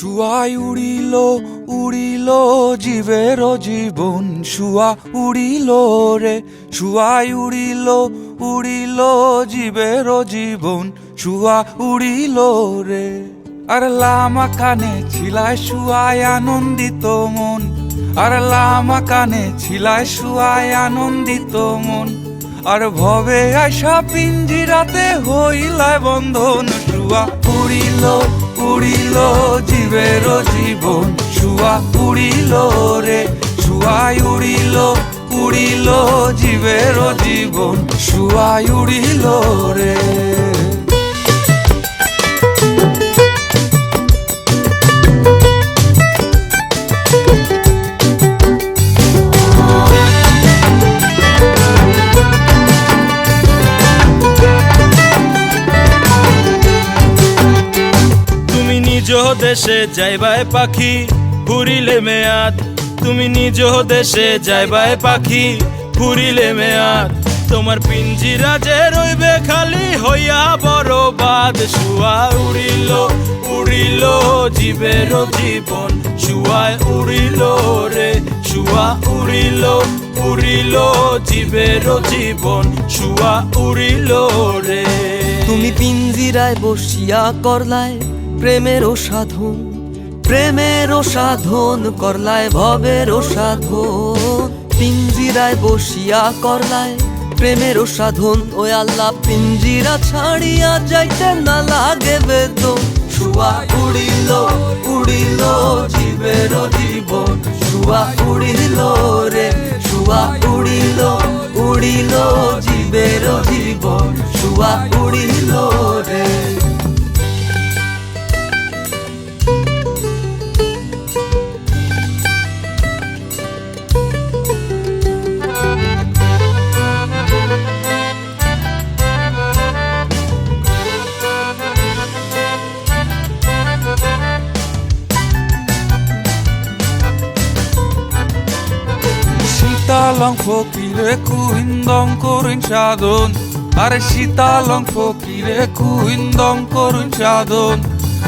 Shuai উড়িল উড়িল জীবের জীবন। শুয়া উড়িল রে, শুয়াই উড়িল উড়িল জীবের জীবন। শুয়া উড়িল রে। আর লামা কানে ছিলায় শুয়ায় আনন্দিত মন। আর লামা কানে ছিলায় শুয়ায় আনন্দিত মন। আর ভবে আশা পিঞ্জিরাতে হইলায় বন্ধন শুয়া পুড়িল পুড়িল জীবের জীবন। শুয়া পুড়িল রে, শুয়াই উড়িল উড়িল জীবের জীবন। শুয়াই উড়িল রে। নিজ দেশে যাইবাই পাখি ঘুরিলে মেয়াদ। তুমি নিজ দেশে যাইবাই পাখি ঘুরিলে মেয়াদ। তোমার পিঞ্জিরা যে রইবে খালি হইয়া বড় বাদ শুয়া উড়িল উড়িল জীবের জীবন। শুয়ায় উড়িল রে, শুয়া উড়িল উড়িল জীবের জীবন। শুয়া উড়িল রে। তুমি পিঞ্জিরায় বসিয়া করলায় প্রেমের সাধন প্রেমের সাধন করলায় ভবের সাধন পিঞ্জিরায় বসিয়া করলায় প্রেমের সাধন ওই আল্লাহ পিঞ্জিরা ছাড়িয়া যাইতে না লাগে বেদন। শুয়া উড়িল উড়িল জীবের জীবন শুয়া উড়িল রে শুয়া উড়িল উড়িল জীবের জীবন শুয়া উড়িল রে। শীতালং ফকিরে কুহিন্দং করুন সাধন। আরে শীতালং ফকিরে কুহিন্দং করুন সাধন।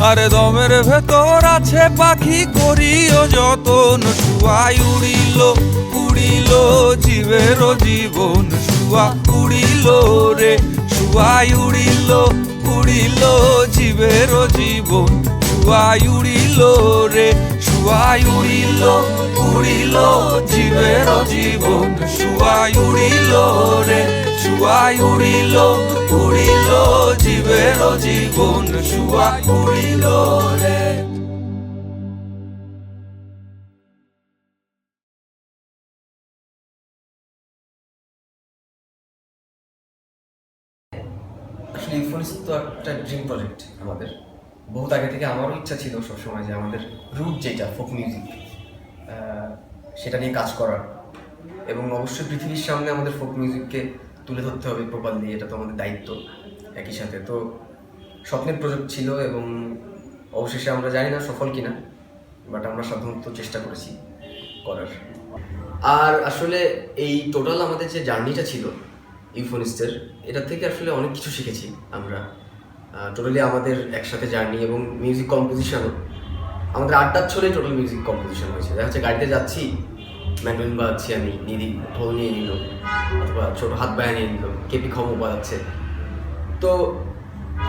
আরে দমের ভেতর আছে পাখি করিও যতন। শুয়াই উড়িল উড়িল জীবের জীবন। শুয়া উড়িল রে শুয়াই উড়িল উড়িল জীবের জীবন। শুয়াই উড়িল রে শুয়াই উড়িল উড়িল জীবের জীবন। শুয়াই উড়িল রে শুয়াই উড়িল উড়িল জীবের জীবন। শুয়াই উড়িল রে। আসলে তো একটা ড্রিম প্রজেক্ট আমাদের। বহুত আগে থেকে আমারও ইচ্ছা ছিল সবসময় যে আমাদের রুট যেটা ফোক মিউজিক সেটা নিয়ে কাজ করার। এবং অবশ্যই পৃথিবীর সামনে আমাদের ফোক মিউজিককে তুলে ধরতে হবে প্রপারলি এটা তো আমাদের দায়িত্ব একই সাথে। তো স্বপ্নের প্রজেক্ট ছিল এবং অবশেষে আমরা জানি না সফল কিনা বাট আমরা সাধারণত চেষ্টা করেছি করার। আর আসলে এই টোটাল আমাদের যে জার্নিটা ছিল ইউফোনিস্টের এটা থেকে আসলে অনেক কিছু শিখেছি আমরা। টোটালি আমাদের একসাথে জার্নি এবং মিউজিক কম্পোজিশনও আমাদের আড্ডার ছলে টোটাল মিউজিক কম্পোজিশন হয়েছে। দেখা যাচ্ছে গাড়িতে যাচ্ছি ম্যান্ডোলিন বাজাচ্ছি আমি নিদি ঢোল নিয়ে নিল, অথবা ছোটো হাত বায়া নিয়ে নিল কেপি খম বাজাচ্ছে। তো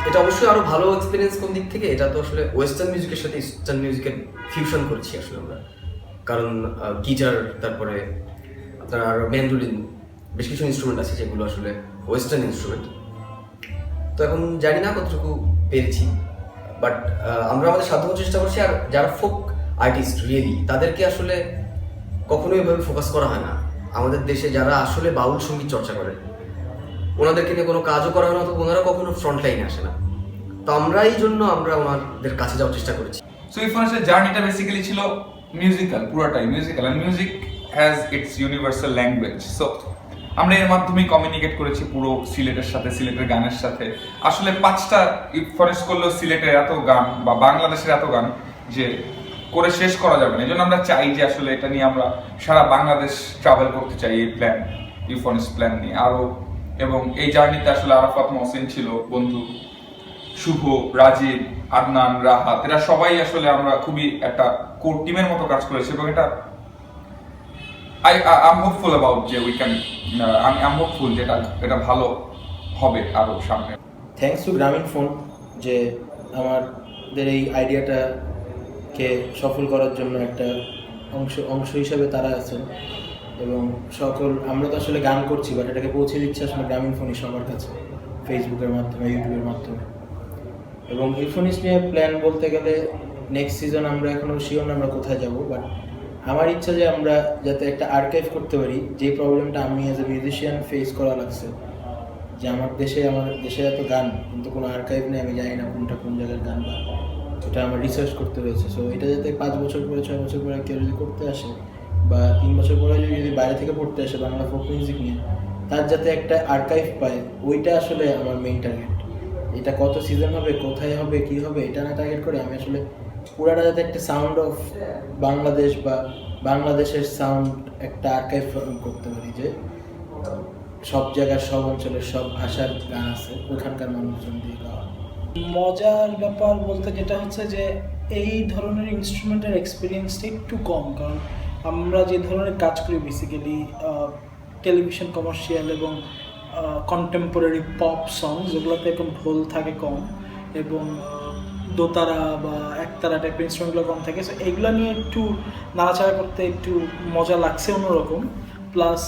এটা অবশ্যই আরও ভালো এক্সপিরিয়েন্স কোন দিক থেকে? এটা তো আসলে ওয়েস্টার্ন মিউজিকের সাথে ইস্টার্ন মিউজিকের ফিউশন করছি আসলে আমরা। কারণ গিটার, তারপরে আপনার ম্যান্ডোলিন বেশ কিছু ইনস্ট্রুমেন্ট আছে যেগুলো আসলে ওয়েস্টার্ন ইনস্ট্রুমেন্ট তো এখন জানি না কতটুকু পেরেছি বাট আমরা আমাদের সাধ্য চেষ্টা করছি, আর যারা ফোক আর্টিস্ট রিয়েলি তাদেরকে আসলে কখনোই এভাবে ফোকাস করা হয় না। আমাদের দেশে যারা আসলে বাউল সংগীত চর্চা করে, ওনাদেরকে নিয়ে কোনো কাজও করা হয় না তো ওনারা কখনো ফ্রন্ট লাইনে আসে না। তো আমরা এই জন্য আমরা ওনাদের কাছে যাওয়ার চেষ্টা করেছি। সো ইরফানের জার্নিটা বেসিক্যালি ছিল মিউজিক্যাল পুরোটাই musical music has its universal language so আমরা এর মাধ্যমেই কমিউনিকেট করেছি পুরো সিলেটের সাথে, সিলেটের গানের সাথে। আসলে পাঁচটা ইরফানেস করলেও সিলেটের এত গান বা বাংলাদেশের এত গান যে করে শেষ করা যাবে না। এই জন্য আমরা চাই যে আসলে এটা নিয়ে আমরা সারা বাংলাদেশ ট্রাভেল করতে চাই, এই প্ল্যান ইউফোনিস প্ল্যান নিয়ে। আরও এবং এই জার্নিতে আসলে আরাফাত মহসেন ছিল, বন্ধু শুভ, রাজীব, আদনান, রাহাত, এরা সবাই আসলে আমরা খুবই একটা কোর টিমের মতো কাজ করেছি এবং এটা আই আম হোপফুল অ্যাবাউট যে উই ক্যান আমি আম হোপফুল যেটা, এটা ভালো হবে আরও সামনে। থ্যাঙ্কস টু গ্রামীণ ফোন যে আমাদের এই আইডিয়াটাকে সফল করার জন্য একটা অংশ অংশ হিসাবে তারা আছেন এবং সকল, আমরা তো আসলে গান করছি বাট এটাকে পৌঁছে দিচ্ছে আসলে গ্রামীণ ফোনই সবার কাছে ফেসবুকের মাধ্যমে ইউটিউবের মাধ্যমে। এবং ইরফোনিস নিয়ে প্ল্যান বলতে গেলে নেক্সট সিজন আমরা এখনও শিওর আমরা কোথায় যাব বাট আমার ইচ্ছা যে আমরা যাতে একটা আর্কাইভ করতে পারি, যে প্রবলেমটা আমি অ্যাজ এ মিউজিশিয়ান ফেস করা লাগছে। যে আমার দেশে আমার দেশে এত গান, কিন্তু কোনো আর্কাইভ নেই, আমি জানি না কোনটা কোন জায়গার গান বা এটা আমার রিসার্চ করতে রয়েছে। সো এটা যাতে পাঁচ বছর পরে, ছয় বছর পরে কেউ যদি করতে আসে, বা তিন বছর পরে যদি যদি বাইরে থেকে পড়তে আসে বাংলা ফোক মিউজিক নিয়ে, তার যাতে একটা আর্কাইভ পায়, ওইটা আসলে আমার মেইন টার্গেট এটা কত সিজন হবে, কোথায় হবে, কি হবে, এটা না টার্গেট করে আমি আসলে পুরাটা যাতে একটা সাউন্ড অফ বাংলাদেশ বা বাংলাদেশের সাউন্ড একটা আর্কাইভ করতে পারি যে সব জায়গার, সব অঞ্চলের সব ভাষার গান আছে, ওখানকার মানুষজন দিয়ে গাওয়া। মজার ব্যাপার বলতে যেটা হচ্ছে যে এই ধরনের ইনস্ট্রুমেন্টের এক্সপিরিয়েন্সটা একটু কম, কারণ আমরা যে ধরনের কাজ করি বেসিক্যালি টেলিভিশন কমার্শিয়াল এবং কন্টেম্পোরারি পপ সং যেগুলোতে এখন ঢোল থাকে কম এবং দোতারা বা একতারা টাইপের ইনস্ট্রুমেন্টগুলো কম থাকে। সো এগুলো নিয়ে একটু নাড়াচাড়া করতে একটু মজা লাগছে অন্যরকম। প্লাস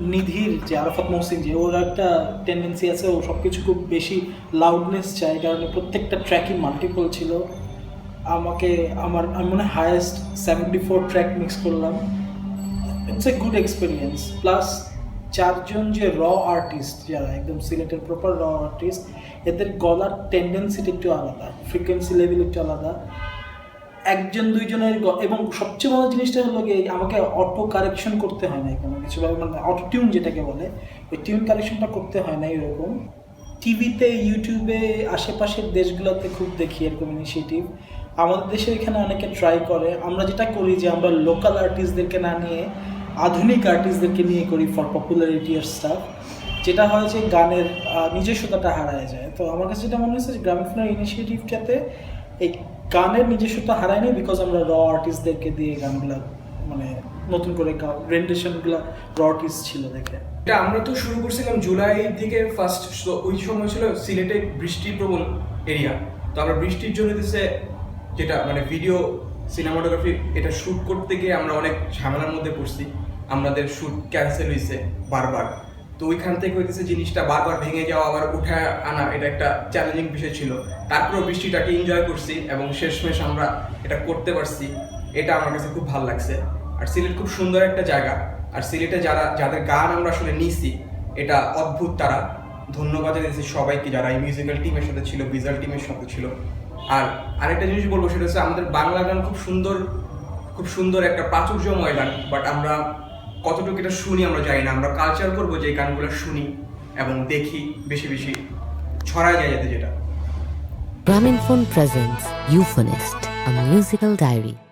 নিধির যে আরাফাত মহসিন যে ওর একটা টেন্ডেন্সি আছে, ও সব কিছু খুব বেশি লাউডনেস চায়। কারণে প্রত্যেকটা ট্র্যাকই মাল্টিপল ছিল। আমাকে, আমার, আমি মনে হয় highest seventy four track mix করলাম। It's a good experience plus চারজন যে র আর্টিস্ট যারা একদম সিলেটের প্রপার র আর্টিস্ট এদের গলার টেন্ডেন্সিটা একটু আলাদা ফ্রিকোয়েন্সি লেভেল একটু আলাদা। একজন, দুইজনের এবং সবচেয়ে বড় জিনিসটা হলো কি আমাকে অটো কারেকশন করতে হয় না কোনো কিছু মানে অটো টিউন যেটাকে বলে, ওই টিউন কারেকশনটা করতে হয় না এরকম টিভিতে ইউটিউবে আশেপাশের দেশগুলোতে খুব দেখি এরকম ইনিশিয়েটিভ আমাদের দেশে এখানে অনেকে ট্রাই করে। আমরা যেটা করি যে আমরা লোকাল আর্টিস্টদেরকে না নিয়ে, আধুনিক আর্টিস্টদেরকে নিয়ে করি ফর পপুলারিটি আর স্টাফ যেটা হয় যে গানের নিজস্বতাটা হারায় যায়। তো আমার কাছে যেটা মনে হচ্ছে যে গ্রামীণ ফোনের ইনিশিয়েটিভটাতে এই গানের নিজস্বতা হারায়নি বিকজ আমরা র আর্টিস্টদেরকে দিয়ে গানগুলো মানে নতুন করে রেন্ডেশনগুলো র আর্টিস্ট ছিল দেখে। এটা আমরা তো শুরু করছিলাম জুলাইয়ের দিকে ফার্স্ট ওই সময় ছিল সিলেটে বৃষ্টি প্রবল এরিয়া তো আমরা বৃষ্টির জন্য দিছে যেটা মানে ভিডিও সিনেমাটোগ্রাফি এটা শ্যুট করতে গিয়ে আমরা অনেক ঝামেলার মধ্যে পড়ছি। আমাদের শ্যুট ক্যান্সেল হয়েছে বারবার। তো ওইখান থেকে হইতেছে জিনিসটা বারবার ভেঙে যাওয়া, আবার উঠে আনা, এটা একটা চ্যালেঞ্জিং বিষয় ছিল। তারপরেও বৃষ্টিটাকে এনজয় করছি এবং শেষমেশ আমরা এটা করতে পারছি। এটা আমার কাছে খুব ভালো লাগছে। আর সিলেট খুব সুন্দর একটা জায়গা। আর সিলেটে যারা, যাদের গান আমরা আসলে নিছি, এটা অদ্ভুত তারা। ধন্যবাদ দিয়েছি সবাইকে যারা এই মিউজিক্যাল টিমের সাথে ছিল ভিজুয়াল টিমের সাথে ছিল। আর আরেকটা জিনিস বলব, সেটা হচ্ছে আমাদের বাংলা গান খুব সুন্দর খুব সুন্দর একটা প্রাচুর্যময় গান বাট আমরা কতটুকু এটা শুনি আমরা জানি না। আমরা কালচার করব যে গানগুলো শুনি এবং দেখি বেশি বেশি ছড়া যায় যাতে যেটা। Grameenphone presence euphonist a musical diary.